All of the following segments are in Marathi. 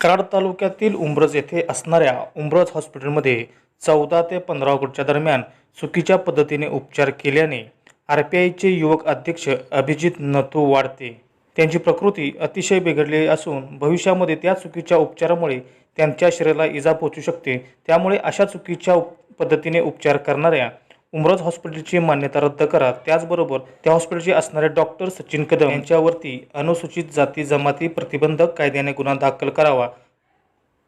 कराड तालुक्यातील उंब्रज येथे असणाऱ्या उंब्रज हॉस्पिटलमध्ये चौदा ते पंधरा ऑगस्टच्या दरम्यान चुकीच्या पद्धतीने उपचार केल्याने आर पी आयचे युवक अध्यक्ष अभिजित नथू वाढते. त्यांची प्रकृती अतिशय बिघडली असून भविष्यामध्ये त्या चुकीच्या उपचारामुळे त्यांच्या शरीराला इजा पोहोचू शकते. त्यामुळे अशा चुकीच्या उप पद्धतीने उपचार करणाऱ्या उमरज हॉस्पिटलची मान्यता रद्द करा. त्याचबरोबर त्या हॉस्पिटलचे असणारे डॉक्टर सचिन कदम यांच्यावरती अनुसूचित जाती जमाती प्रतिबंधक कायद्याने गुन्हा दाखल करावा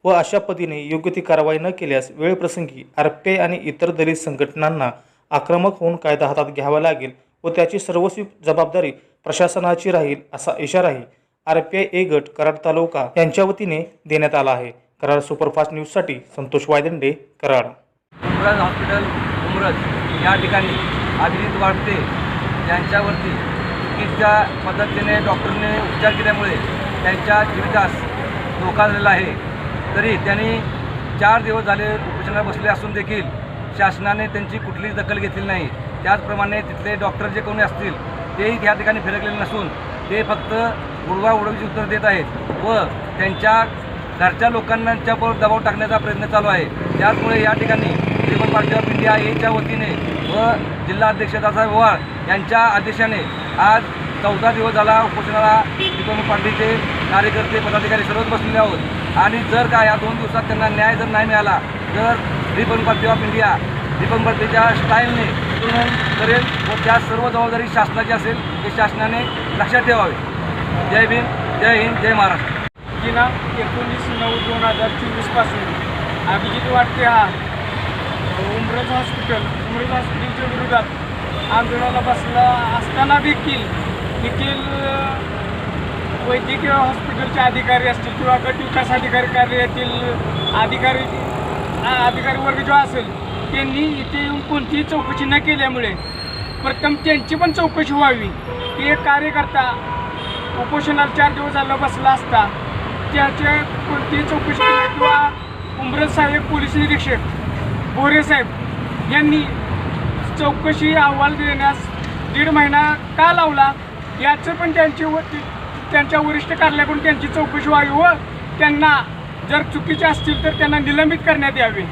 व अशा पद्धतीने योग्य ती कारवाई न केल्यास वेळप्रसंगी आर पी आय आणि इतर दलित संघटनांना आक्रमक होऊन कायदा हातात घ्यावा लागेल व त्याची सर्वस्वी जबाबदारी प्रशासनाची राहील असा इशाराही आर पी आय ए गट कराड तालुका यांच्या वतीने देण्यात आला आहे. कराड सुपरफास्ट न्यूजसाठी संतोष वायदंडे कराड. उमरज हॉस्पिटल उमरज या ठिकाणी अभिजित वाढते. यांच्यावरती चुकीच्या पद्धतीने डॉक्टरने उपचार केल्यामुळे त्यांच्या जीवितास धोका झालेला आहे. तरी त्यांनी चार दिवस झाले उपोषणाला बसले असून देखील शासनाने त्यांची कुठलीच दखल घेतली नाही. त्याचप्रमाणे तिथले डॉक्टर जे कोणी असतील तेही त्या ठिकाणी फिरकलेले नसून ते फक्त उडवा उडवीची उत्तर देत आहेत व त्यांच्या घरच्या लोकांच्यावर दबाव टाकण्याचा प्रयत्न चालू आहे. त्याचमुळे या ठिकाणी रिपब्लिक पार्टी ऑफ इंडिया एच्या वतीने व जिल्हा अध्यक्ष दादा पवार यांच्या आदेशाने आज चौदा दिवस झाला उपोषणाला रिपब्लिक पार्टीचे कार्यकर्ते पदाधिकारी सर्वच बसलेले आहोत. आणि जर का या दोन दिवसात त्यांना न्याय जर नाही मिळाला तर Republic Party of India Republic पार्टीच्या स्टाईलने पूर्ण करेल व त्या सर्व जबाबदारी शासनाची असेल ते शासनाने लक्षात ठेवावे. जय भीम जय हिंद जय महाराष्ट्र. दिनांक एकोणीस नऊ दोन हजार चोवीसपासून अभिजित वाटते हा उमरज हॉस्पिटल उमरज हॉस्पिटलच्या विरोधात आंदोलनाला बसला असताना देखील देखील वैद्यकीय हॉस्पिटलचे अधिकारी असतील किंवा गट विकास अधिकारी कार्यालयातील अधिकारी अधिकारी वर्ग जो असेल त्यांनी इथे येऊन कोणतीही चौकशी न केल्यामुळे प्रथम त्यांची पण चौकशी व्हावी. की एक कार्यकर्ता उपोषणाला चार दिवस झाला बसला असता त्याच्या कोणतीही चौकशी किंवा उमरत साहेब पोलीस निरीक्षक बोरे साहेब यांनी चौकशी अहवाल देण्यास दीड महिना का लावला? याचं पण त्यांची व त्यांच्या वरिष्ठ कार्यालयाकडून त्यांची चौकशी व्हावी व त्यांना जर चुकीचे असतील तर त्यांना निलंबित करण्यात यावे.